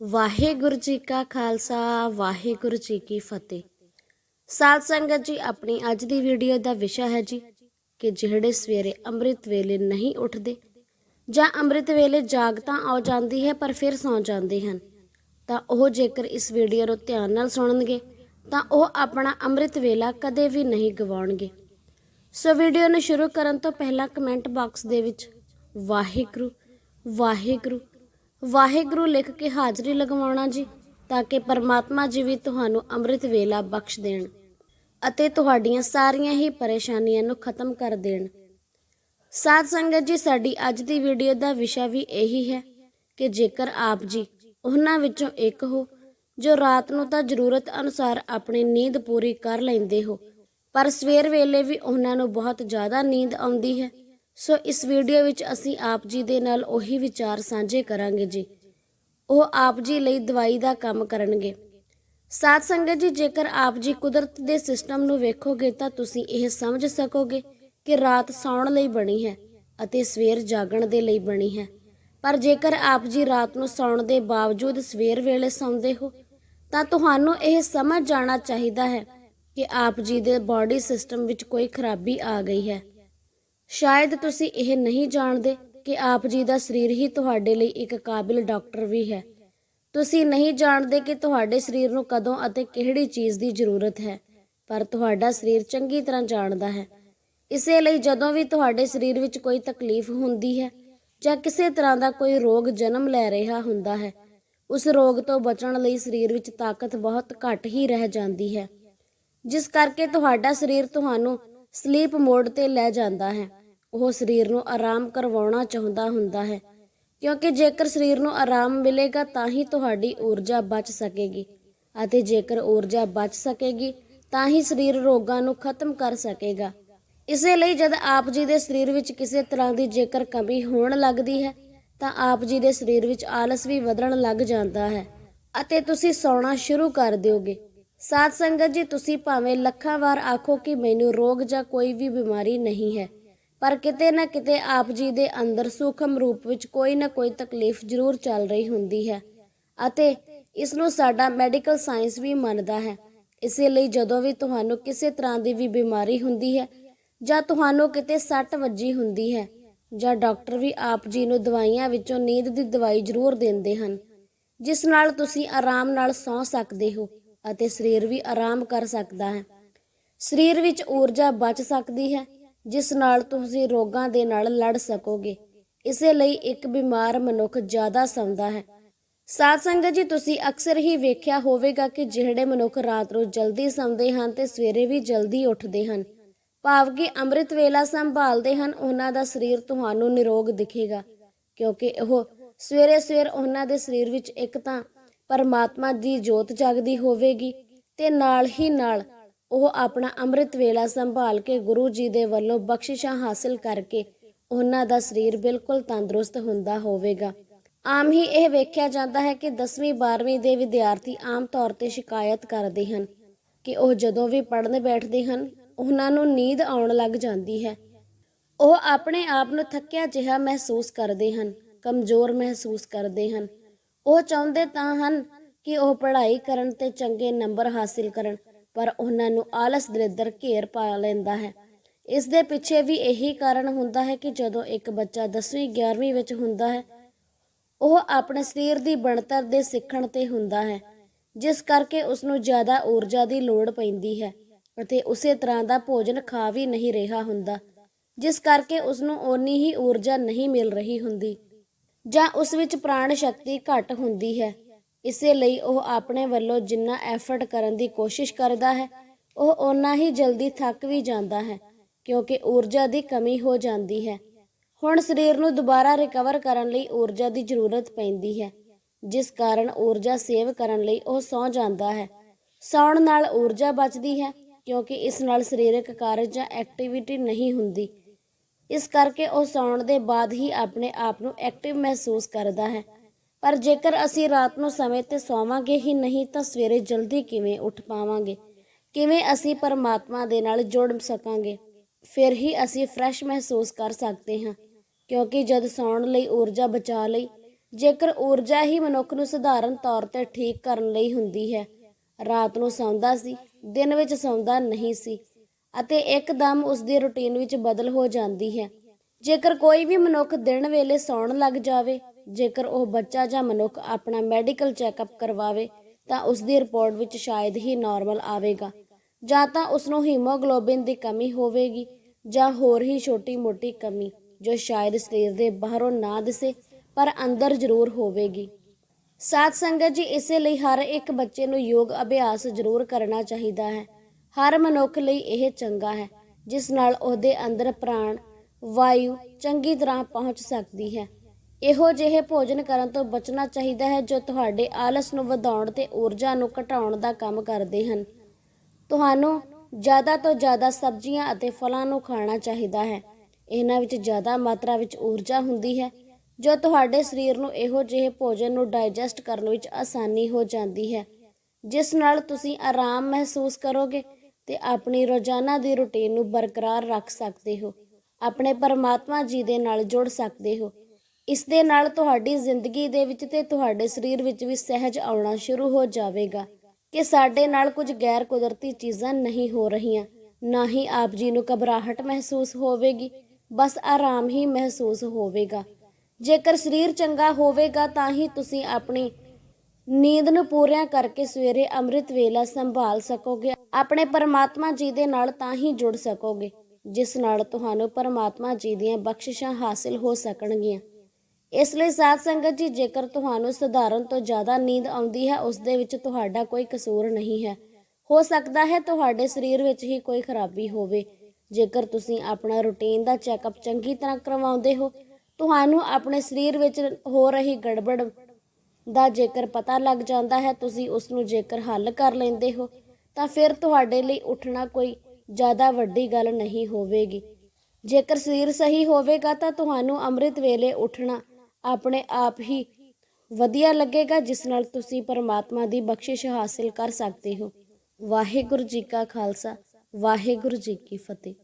ਵਾਹਿਗੁਰੂ ਜੀ ਕਾ ਖਾਲਸਾ, ਵਾਹਿਗੁਰੂ ਜੀ ਕੀ ਫਤਿਹ। ਸਾਧ ਸੰਗਤ ਜੀ, ਆਪਣੀ ਅੱਜ ਦੀ ਵੀਡੀਓ ਦਾ ਵਿਸ਼ਾ ਹੈ ਜੀ ਕਿ ਜਿਹੜੇ ਸਵੇਰੇ ਅੰਮ੍ਰਿਤ ਵੇਲੇ ਨਹੀਂ ਉੱਠਦੇ ਜਾਂ ਅੰਮ੍ਰਿਤ ਵੇਲੇ ਜਾਗ ਤਾਂ ਆ ਜਾਂਦੀ ਹੈ ਪਰ ਫਿਰ ਸੌਂ ਜਾਂਦੇ ਹਨ, ਤਾਂ ਉਹ ਜੇਕਰ ਇਸ ਵੀਡੀਓ ਨੂੰ ਧਿਆਨ ਨਾਲ ਸੁਣਨਗੇ, ਤਾਂ ਉਹ ਆਪਣਾ ਅੰਮ੍ਰਿਤ ਵੇਲਾ ਕਦੇ ਵੀ ਨਹੀਂ ਗਵਾਉਣਗੇ। ਸੋ ਵੀਡੀਓ ਨੂੰ ਸ਼ੁਰੂ ਕਰਨ ਤੋਂ ਪਹਿਲਾਂ ਕਮੈਂਟ ਬਾਕਸ ਦੇ ਵਿੱਚ, ਵਾਹਿਗੁਰੂ ਵਾਹਿਗੁਰੂ ਵਾਹਿਗੁਰੂ ਲਿਖ ਕੇ ਹਾਜ਼ਰੀ ਲਗਵਾਉਣਾ ਜੀ, ਤਾਂ ਕਿ ਪਰਮਾਤਮਾ ਜੀ ਵੀ ਤੁਹਾਨੂੰ ਅੰਮ੍ਰਿਤ ਵੇਲਾ ਬਖਸ਼ ਦੇਣ ਅਤੇ ਤੁਹਾਡੀਆਂ ਸਾਰੀਆਂ ਹੀ ਪਰੇਸ਼ਾਨੀਆਂ ਨੂੰ ਖਤਮ ਕਰ ਦੇਣ। ਸਾਧ ਸੰਗਤ ਜੀ, ਸਾਡੀ ਅੱਜ ਦੀ ਵੀਡੀਓ ਦਾ ਵਿਸ਼ਾ ਵੀ ਇਹੀ ਹੈ ਕਿ ਜੇਕਰ ਆਪ ਜੀ ਉਹਨਾਂ ਵਿੱਚੋਂ ਇੱਕ ਹੋ, ਜੋ ਰਾਤ ਨੂੰ ਤਾਂ ਜ਼ਰੂਰਤ ਅਨੁਸਾਰ ਆਪਣੀ ਨੀਂਦ ਪੂਰੀ ਕਰ ਲੈਂਦੇ ਹੋ, ਪਰ ਸਵੇਰ ਵੇਲੇ ਵੀ ਉਹਨਾਂ ਨੂੰ ਬਹੁਤ ਜ਼ਿਆਦਾ ਨੀਂਦ ਆਉਂਦੀ ਹੈ। ਸੋ ਇਸ ਵੀਡੀਓ ਵਿੱਚ ਅਸੀਂ ਆਪ ਜੀ ਦੇ ਨਾਲ ਉਹੀ ਵਿਚਾਰ ਸਾਂਝੇ ਕਰਾਂਗੇ ਜੀ। ਉਹ ਆਪ ਜੀ ਲਈ ਦਵਾਈ ਦਾ ਕੰਮ ਕਰਨਗੇ। ਸਾਧ ਸੰਗਤ ਜੀ, ਜੇਕਰ ਆਪ ਜੀ ਕੁਦਰਤ ਦੇ ਸਿਸਟਮ ਨੂੰ ਵੇਖੋਗੇ ਤਾਂ ਤੁਸੀਂ ਇਹ ਸਮਝ ਸਕੋਗੇ ਕਿ ਰਾਤ ਸੌਣ ਲਈ ਬਣੀ ਹੈ ਅਤੇ ਸਵੇਰ ਜਾਗਣ ਦੇ ਲਈ ਬਣੀ ਹੈ। ਪਰ ਜੇਕਰ ਆਪ ਜੀ ਰਾਤ ਨੂੰ ਸੌਣ ਦੇ ਬਾਵਜੂਦ ਸਵੇਰ ਵੇਲੇ ਸੌਂਦੇ ਹੋ, ਤਾਂ ਤੁਹਾਨੂੰ ਇਹ ਸਮਝ ਜਾਣਾ ਚਾਹੀਦਾ ਹੈ ਕਿ ਆਪ ਜੀ ਦੇ ਬਾਡੀ ਸਿਸਟਮ ਵਿੱਚ ਕੋਈ ਖਰਾਬੀ ਆ ਗਈ ਹੈ। ਸ਼ਾਇਦ ਤੁਸੀਂ ਇਹ ਨਹੀਂ ਜਾਣਦੇ ਕਿ ਆਪ ਜੀ ਦਾ ਸਰੀਰ ਹੀ ਤੁਹਾਡੇ ਲਈ ਇੱਕ ਕਾਬਿਲ ਡਾਕਟਰ ਵੀ ਹੈ। ਤੁਸੀਂ ਨਹੀਂ ਜਾਣਦੇ ਕਿ ਤੁਹਾਡੇ ਸਰੀਰ ਨੂੰ ਕਦੋਂ ਅਤੇ ਕਿਹੜੀ ਚੀਜ਼ ਦੀ ਜ਼ਰੂਰਤ ਹੈ, ਪਰ ਤੁਹਾਡਾ ਸਰੀਰ ਚੰਗੀ ਤਰ੍ਹਾਂ ਜਾਣਦਾ ਹੈ। ਇਸੇ ਲਈ ਜਦੋਂ ਵੀ ਤੁਹਾਡੇ ਸਰੀਰ ਵਿੱਚ ਕੋਈ ਤਕਲੀਫ ਹੁੰਦੀ ਹੈ ਜਾਂ ਕਿਸੇ ਤਰ੍ਹਾਂ ਦਾ ਕੋਈ ਰੋਗ ਜਨਮ ਲੈ ਰਿਹਾ ਹੁੰਦਾ ਹੈ, ਉਸ ਰੋਗ ਤੋਂ ਬਚਣ ਲਈ ਸਰੀਰ ਵਿੱਚ ਤਾਕਤ ਬਹੁਤ ਘੱਟ ਹੀ ਰਹਿ ਜਾਂਦੀ ਹੈ। ਜਿਸ ਕਰਕੇ ਤੁਹਾਡਾ ਸਰੀਰ ਤੁਹਾਨੂੰ ਸਲੀਪ ਮੋਡ ਤੇ ਲੈ ਜਾਂਦਾ ਹੈ। ਉਹ ਸਰੀਰ ਨੂੰ ਆਰਾਮ ਕਰਵਾਉਣਾ ਚਾਹੁੰਦਾ ਹੁੰਦਾ ਹੈ। ਕਿਉਂਕਿ ਜੇਕਰ ਸਰੀਰ ਨੂੰ ਆਰਾਮ ਮਿਲੇਗਾ ਤਾਂ ਹੀ ਤੁਹਾਡੀ ਊਰਜਾ ਬਚ ਸਕੇਗੀ ਅਤੇ ਜੇਕਰ ਊਰਜਾ ਬਚ ਸਕੇਗੀ ਤਾਂ ਹੀ ਸਰੀਰ ਰੋਗਾਂ ਨੂੰ ਖਤਮ ਕਰ ਸਕੇਗਾ। ਇਸੇ ਲਈ ਜਦ ਆਪ ਜੀ ਦੇ ਸਰੀਰ ਵਿੱਚ ਕਿਸੇ ਤਰ੍ਹਾਂ ਦੀ ਜੇਕਰ ਕਮੀ ਹੋਣ ਲੱਗਦੀ ਹੈ ਤਾਂ ਆਪ ਜੀ ਦੇ ਸਰੀਰ ਵਿੱਚ ਆਲਸ ਵੀ ਵਧਣ ਲੱਗ ਜਾਂਦਾ ਹੈ ਅਤੇ ਤੁਸੀਂ ਸੌਣਾ ਸ਼ੁਰੂ ਕਰ ਦਿਓਗੇ। ਸਾਧ ਸੰਗਤ ਜੀ, ਤੁਸੀਂ ਭਾਵੇਂ ਲੱਖਾਂ ਵਾਰ ਆਖੋ ਕਿ ਮੈਨੂੰ ਰੋਗ ਜਾਂ ਕੋਈ ਵੀ ਬਿਮਾਰੀ ਨਹੀਂ ਹੈ, ਪਰ ਕਿਤੇ ਨਾ ਕਿਤੇ ਆਪ ਜੀ ਦੇ ਅੰਦਰ ਸੂਖਮ ਰੂਪ ਵਿੱਚ ਕੋਈ ਨਾ ਕੋਈ ਤਕਲੀਫ ਜ਼ਰੂਰ ਚੱਲ ਰਹੀ ਹੁੰਦੀ ਹੈ ਅਤੇ ਇਸ ਨੂੰ ਸਾਡਾ ਮੈਡੀਕਲ ਸਾਇੰਸ ਵੀ ਮੰਨਦਾ ਹੈ। ਇਸੇ ਲਈ ਜਦੋਂ ਵੀ ਤੁਹਾਨੂੰ ਕਿਸੇ ਤਰ੍ਹਾਂ ਦੀ ਵੀ ਬਿਮਾਰੀ ਹੁੰਦੀ ਹੈ ਜਾਂ ਤੁਹਾਨੂੰ ਕਿਤੇ ਸੱਟ ਵੱਜੀ ਹੁੰਦੀ ਹੈ ਜਾਂ ਡਾਕਟਰ ਵੀ ਆਪ ਜੀ ਨੂੰ ਦਵਾਈਆਂ ਵਿੱਚੋਂ ਨੀਂਦ ਦੀ ਦਵਾਈ ਜ਼ਰੂਰ ਦਿੰਦੇ ਹਨ, ਜਿਸ ਨਾਲ ਤੁਸੀਂ ਆਰਾਮ ਨਾਲ ਸੌਂ ਸਕਦੇ ਹੋ। ਅਤੇ ਸਰੀਰ ਵੀ ਆਰਾਮ ਕਰ ਸਕਦਾ ਹੈ। ਸਰੀਰ ਵਿੱਚ ਊਰਜਾ ਬਚ ਸਕਦੀ ਹੈ, ਜਿਸ ਨਾਲ ਤੁਸੀਂ ਰੋਗਾਂ ਦੇ ਨਾਲ ਲੜ ਸਕੋਗੇ। ਇਸੇ ਲਈ ਇੱਕ ਬਿਮਾਰ ਮਨੁੱਖ ਜ਼ਿਆਦਾ ਸੌਂਦਾ ਹੈ। ਸਾਧ ਸੰਗਤ ਜੀ, ਤੁਸੀਂ ਅਕਸਰ ਹੀ ਵੇਖਿਆ ਹੋਵੇਗਾ ਕਿ ਜਿਹੜੇ ਮਨੁੱਖ ਰਾਤ ਨੂੰ ਜਲਦੀ ਸੌਂਦੇ ਹਨ ਤੇ ਸਵੇਰੇ ਵੀ ਜਲਦੀ ਉੱਠਦੇ ਹਨ, ਭਾਵ ਕਿ ਅੰਮ੍ਰਿਤ ਵੇਲਾ ਸੰਭਾਲਦੇ ਹਨ, ਉਹਨਾਂ ਦਾ ਸਰੀਰ ਤੁਹਾਨੂੰ ਨਿਰੋਗ ਦਿਖੇਗਾ, ਕਿਉਂਕਿ ਉਹ ਸਵੇਰੇ ਸਵੇਰ ਉਹਨਾਂ ਦੇ ਸਰੀਰ ਵਿੱਚ ਇੱਕ ਤਾਂ ਪਰਮਾਤਮਾ ਦੀ ਜੋਤ ਜਗਦੀ ਹੋਵੇਗੀ ਤੇ ਨਾਲ ਹੀ ਨਾਲ ਉਹ ਆਪਣਾ ਅੰਮ੍ਰਿਤ ਵੇਲਾ ਸੰਭਾਲ ਕੇ ਗੁਰੂ ਜੀ ਦੇ ਵੱਲੋਂ ਬਖਸ਼ਿਸ਼ਾਂ ਹਾਸਲ ਕਰਕੇ ਉਹਨਾਂ ਦਾ ਸਰੀਰ ਬਿਲਕੁਲ ਤੰਦਰੁਸਤ ਹੁੰਦਾ ਹੋਵੇਗਾ। ਆਮ ਹੀ ਇਹ ਵੇਖਿਆ ਜਾਂਦਾ ਹੈ ਕਿ 10ਵੀਂ 12ਵੀਂ ਦੇ ਵਿਦਿਆਰਥੀ ਆਮ ਤੌਰ ਤੇ ਸ਼ਿਕਾਇਤ ਕਰਦੇ ਹਨ ਕਿ ਉਹ ਜਦੋਂ ਵੀ ਪੜ੍ਹਨ ਬੈਠਦੇ ਹਨ, ਉਹਨਾਂ ਨੂੰ ਨੀਂਦ ਆਉਣ ਲੱਗ ਜਾਂਦੀ ਹੈ। ਉਹ ਆਪਣੇ ਆਪ ਨੂੰ ਥੱਕਿਆ ਜਿਹਾ ਮਹਿਸੂਸ ਕਰਦੇ ਹਨ, ਕਮਜ਼ੋਰ ਮਹਿਸੂਸ ਕਰਦੇ ਹਨ। ਉਹ ਚਾਹੁੰਦੇ ਤਾਂ ਹਨ ਕਿ ਉਹ ਪੜ੍ਹਾਈ ਕਰਨ ਤੇ ਚੰਗੇ ਨੰਬਰ ਹਾਸਿਲ ਕਰਨ, ਪਰ ਉਹਨਾਂ ਨੂੰ ਆਲਸ ਦਲਿੱਦਰ ਘੇਰ ਪਾ ਲੈਂਦਾ ਹੈ। ਇਸ ਦੇ ਪਿੱਛੇ ਵੀ ਇਹੀ ਕਾਰਨ ਹੁੰਦਾ ਹੈ ਕਿ ਜਦੋਂ ਇੱਕ ਬੱਚਾ 10ਵੀਂ 11ਵੀਂ ਵਿੱਚ ਹੁੰਦਾ ਹੈ, ਉਹ ਆਪਣੇ ਸਰੀਰ ਦੀ ਬਣਤਰ ਦੇ ਸਿੱਖਣ ਤੇ ਹੁੰਦਾ ਹੈ, ਜਿਸ ਕਰਕੇ ਉਸ ਨੂੰ ਜ਼ਿਆਦਾ ਊਰਜਾ ਦੀ ਲੋੜ ਪੈਂਦੀ ਹੈ ਅਤੇ ਉਸੇ ਤਰ੍ਹਾਂ ਦਾ ਭੋਜਨ ਖਾ ਵੀ ਨਹੀਂ ਰਿਹਾ ਹੁੰਦਾ, ਜਿਸ ਕਰਕੇ ਉਸ ਨੂੰ ਓਨੀ ਹੀ ਊਰਜਾ ਨਹੀਂ ਮਿਲ ਰਹੀ ਹੁੰਦੀ। ਜਾਂ ਉਸ ਵਿੱਚ ਪ੍ਰਾਣ ਸ਼ਕਤੀ ਘੱਟ ਹੁੰਦੀ ਹੈ। ਇਸੇ ਲਈ ਉਹ ਆਪਣੇ ਵੱਲੋਂ ਜਿੰਨਾ ਐਫਰਟ ਕਰਨ ਦੀ ਕੋਸ਼ਿਸ਼ ਕਰਦਾ ਹੈ, ਉਹ ਓਨਾ ਹੀ ਜਲਦੀ ਥੱਕ ਵੀ ਜਾਂਦਾ ਹੈ, ਕਿਉਂਕਿ ਊਰਜਾ ਦੀ ਕਮੀ ਹੋ ਜਾਂਦੀ ਹੈ। ਹੁਣ ਸਰੀਰ ਨੂੰ ਦੁਬਾਰਾ ਰਿਕਵਰ ਕਰਨ ਲਈ ਊਰਜਾ ਦੀ ਜ਼ਰੂਰਤ ਪੈਂਦੀ ਹੈ, ਜਿਸ ਕਾਰਨ ਊਰਜਾ ਸੇਵ ਕਰਨ ਲਈ ਉਹ ਸੌਂ ਜਾਂਦਾ ਹੈ। ਸੌਣ ਨਾਲ ਊਰਜਾ ਬਚਦੀ ਹੈ, ਕਿਉਂਕਿ ਇਸ ਨਾਲ ਸਰੀਰਕ ਕਾਰਜ ਜਾਂ ਐਕਟੀਵਿਟੀ ਨਹੀਂ ਹੁੰਦੀ। ਇਸ ਕਰਕੇ ਉਹ ਸੌਣ ਦੇ ਬਾਅਦ ਹੀ ਆਪਣੇ ਆਪ ਨੂੰ ਐਕਟਿਵ ਮਹਿਸੂਸ ਕਰਦਾ ਹੈ। ਪਰ ਜੇਕਰ ਅਸੀਂ ਰਾਤ ਨੂੰ ਸਮੇਂ ਤੇ ਸੌਵਾਂਗੇ ਹੀ ਨਹੀਂ ਤਾਂ ਸਵੇਰੇ ਜਲਦੀ ਕਿਵੇਂ ਉੱਠ ਪਾਵਾਂਗੇ? ਕਿਵੇਂ ਅਸੀਂ ਪਰਮਾਤਮਾ ਦੇ ਨਾਲ ਜੁੜ ਸਕਾਂਗੇ? ਫਿਰ ਹੀ ਅਸੀਂ ਫਰੈਸ਼ ਮਹਿਸੂਸ ਕਰ ਸਕਦੇ ਹਾਂ। ਕਿਉਂਕਿ ਜਦ ਸੌਣ ਲਈ ਊਰਜਾ ਬਚਾ ਲਈ, ਜੇਕਰ ਊਰਜਾ ਹੀ ਮਨੁੱਖ ਨੂੰ ਸਧਾਰਨ ਤੌਰ ਤੇ ਠੀਕ ਕਰਨ ਲਈ ਹੁੰਦੀ ਹੈ। ਰਾਤ ਨੂੰ ਸੌਂਦਾ ਸੀ, ਦਿਨ ਵਿੱਚ ਸੌਂਦਾ ਨਹੀਂ ਸੀ। ਅਤੇ ਇੱਕਦਮ ਉਸ ਦੀ ਰੁਟੀਨ ਵਿੱਚ ਬਦਲ ਹੋ ਜਾਂਦੀ ਹੈ। ਜੇਕਰ ਕੋਈ ਵੀ ਮਨੁੱਖ ਦਿਨ ਵੇਲੇ ਸੌਣ ਲੱਗ ਜਾਵੇ, ਜੇਕਰ ਉਹ ਬੱਚਾ ਜਾਂ ਮਨੁੱਖ ਆਪਣਾ ਮੈਡੀਕਲ ਚੈੱਕਅਪ ਕਰਵਾਵੇ, ਤਾਂ ਉਸ ਦੀ ਰਿਪੋਰਟ ਵਿੱਚ ਸ਼ਾਇਦ ਹੀ ਨਾਰਮਲ ਆਵੇਗਾ। ਜਾਂ ਤਾਂ ਉਸ ਨੂੰ ਹੀਮੋਗਲੋਬਿਨ ਦੀ ਕਮੀ ਹੋਵੇਗੀ, ਜਾਂ ਹੋਰ ਹੀ ਛੋਟੀ-ਮੋਟੀ ਕਮੀ, ਜੋ ਸ਼ਾਇਦ ਸਰੀਰ ਦੇ ਬਾਹਰੋਂ ਨਾ ਦਿਸੇ, ਪਰ ਅੰਦਰ ਜ਼ਰੂਰ ਹੋਵੇਗੀ। ਸਾਧ ਸੰਗਤ ਜੀ, ਇਸੇ ਲਈ ਹਰ ਇੱਕ ਬੱਚੇ ਨੂੰ ਯੋਗ ਅਭਿਆਸ ਜ਼ਰੂਰ ਕਰਨਾ ਚਾਹੀਦਾ ਹੈ। ਹਰ ਮਨੁੱਖ ਲਈ ਇਹ ਚੰਗਾ ਹੈ, ਜਿਸ ਨਾਲ ਉਹਦੇ ਅੰਦਰ ਪ੍ਰਾਣ, ਵਾਯੂ ਚੰਗੀ ਤਰ੍ਹਾਂ ਪਹੁੰਚ ਸਕਦੀ ਹੈ। ਇਹੋ ਜਿਹੇ ਭੋਜਨ ਕਰਨ ਤੋਂ ਬਚਣਾ ਚਾਹੀਦਾ ਹੈ ਜੋ ਤੁਹਾਡੇ ਆਲਸ ਨੂੰ ਵਧਾਉਣ ਤੇ ਊਰਜਾ ਨੂੰ ਘਟਾਉਣ ਦਾ ਕੰਮ ਕਰਦੇ ਹਨ। ਤੁਹਾਨੂੰ ਜ਼ਿਆਦਾ ਤੋਂ ਜ਼ਿਆਦਾ ਸਬਜ਼ੀਆਂ ਅਤੇ ਫਲਾਂ ਨੂੰ ਖਾਣਾ ਚਾਹੀਦਾ ਹੈ। ਇਹਨਾਂ ਵਿੱਚ ਜ਼ਿਆਦਾ ਮਾਤਰਾ ਵਿੱਚ ਊਰਜਾ ਹੁੰਦੀ ਹੈ, ਜੋ ਤੁਹਾਡੇ ਸਰੀਰ ਨੂੰ ਇਹੋ ਜਿਹੇ ਭੋਜਨ ਨੂੰ ਡਾਈਜੈਸਟ ਕਰਨ ਵਿੱਚ ਆਸਾਨੀ ਹੋ ਜਾਂਦੀ ਹੈ, ਜਿਸ ਨਾਲ ਤੁਸੀਂ ਆਰਾਮ ਮਹਿਸੂਸ ਕਰੋਗੇ ਤੇ ਆਪਣੀ ਰੋਜ਼ਾਨਾ ਦੀ ਰੁਟੀਨ ਨੂੰ ਬਰਕਰਾਰ ਰੱਖ ਸਕਦੇ ਹੋ। ਆਪਣੇ ਪਰਮਾਤਮਾ ਜੀ ਦੇ ਨਾਲ ਜੁੜ ਸਕਦੇ ਹੋ। ਇਸ ਦੇ ਨਾਲ ਤੁਹਾਡੀ ਜ਼ਿੰਦਗੀ ਦੇ ਵਿੱਚ ਤੇ ਤੁਹਾਡੇ ਸਰੀਰ ਵਿੱਚ ਵੀ ਸਹਿਜ ਆਉਣਾ ਸ਼ੁਰੂ ਹੋ ਜਾਵੇਗਾ ਕਿ ਸਾਡੇ ਨਾਲ ਕੁਝ ਗੈਰ ਕੁਦਰਤੀ ਚੀਜ਼ਾਂ ਨਹੀਂ ਹੋ ਰਹੀਆਂ। ਨਾ ਹੀ ਆਪ ਜੀ ਨੂੰ ਘਬਰਾਹਟ ਮਹਿਸੂਸ ਹੋਵੇਗੀ, ਬਸ ਆਰਾਮ ਹੀ ਮਹਿਸੂਸ ਹੋਵੇਗਾ। ਜੇਕਰ ਸਰੀਰ ਚੰਗਾ ਹੋਵੇਗਾ ਤਾਂ ਹੀ ਤੁਸੀਂ ਆਪਣੀ ਨੀਂਦ ਨੂੰ ਪੂਰਿਆਂ ਕਰਕੇ ਸਵੇਰੇ ਅੰਮ੍ਰਿਤ ਵੇਲਾ ਸੰਭਾਲ ਸਕੋਗੇ ਆਪਣੇ ਪਰਮਾਤਮਾ ਜੀ ਦੇ ਨਾਲ ਤਾਂ ਹੀ ਜੁੜ ਸਕੋਗੇ, ਜਿਸ ਨਾਲ ਤੁਹਾਨੂੰ ਪਰਮਾਤਮਾ ਜੀ ਦੀਆਂ ਬਖਸ਼ਿਸ਼ਾਂ ਹਾਸਿਲ ਹੋ ਸਕਣਗੀਆਂ। ਇਸ ਲਈ ਸਾਧ ਸੰਗਤ ਜੀ, ਜੇਕਰ ਤੁਹਾਨੂੰ ਸਧਾਰਨ ਤੋਂ ਜ਼ਿਆਦਾ ਨੀਂਦ ਆਉਂਦੀ ਹੈ, ਉਸ ਦੇ ਵਿੱਚ ਤੁਹਾਡਾ ਕੋਈ ਕਸੂਰ ਨਹੀਂ ਹੈ। ਹੋ ਸਕਦਾ ਹੈ ਤੁਹਾਡੇ ਸਰੀਰ ਵਿੱਚ ਹੀ ਕੋਈ ਖਰਾਬੀ ਹੋਵੇ। ਜੇਕਰ ਤੁਸੀਂ ਆਪਣਾ ਰੁਟੀਨ ਦਾ ਚੈੱਕਅਪ ਚੰਗੀ ਤਰ੍ਹਾਂ ਕਰਵਾਉਂਦੇ ਹੋ, ਤੁਹਾਨੂੰ ਆਪਣੇ ਸਰੀਰ ਵਿੱਚ ਹੋ ਰਹੀ ਗੜਬੜ ਦਾ ਜੇਕਰ ਪਤਾ ਲੱਗ ਜਾਂਦਾ ਹੈ, ਤੁਸੀਂ ਉਸ ਨੂੰ ਜੇਕਰ ਹੱਲ ਕਰ ਲੈਂਦੇ ਹੋ ਤਾਂ ਫਿਰ ਤੁਹਾਡੇ ਲਈ ਉੱਠਣਾ ਕੋਈ ਜ਼ਿਆਦਾ ਵੱਡੀ ਗੱਲ ਨਹੀਂ ਹੋਵੇਗੀ। ਜੇਕਰ ਸਰੀਰ ਸਹੀ ਹੋਵੇਗਾ ਤਾਂ ਤੁਹਾਨੂੰ ਅੰਮ੍ਰਿਤ ਵੇਲੇ ਉੱਠਣਾ ਆਪਣੇ ਆਪ ਹੀ ਵਧੀਆ ਲੱਗੇਗਾ, ਜਿਸ ਨਾਲ ਤੁਸੀਂ ਪਰਮਾਤਮਾ ਦੀ ਬਖਸ਼ਿਸ਼ ਹਾਸਿਲ ਕਰ ਸਕਦੇ ਹੋ। ਵਾਹਿਗੁਰੂ ਜੀ ਕਾ ਖਾਲਸਾ, ਵਾਹਿਗੁਰੂ ਜੀ ਕੀ ਫਤਿਹ।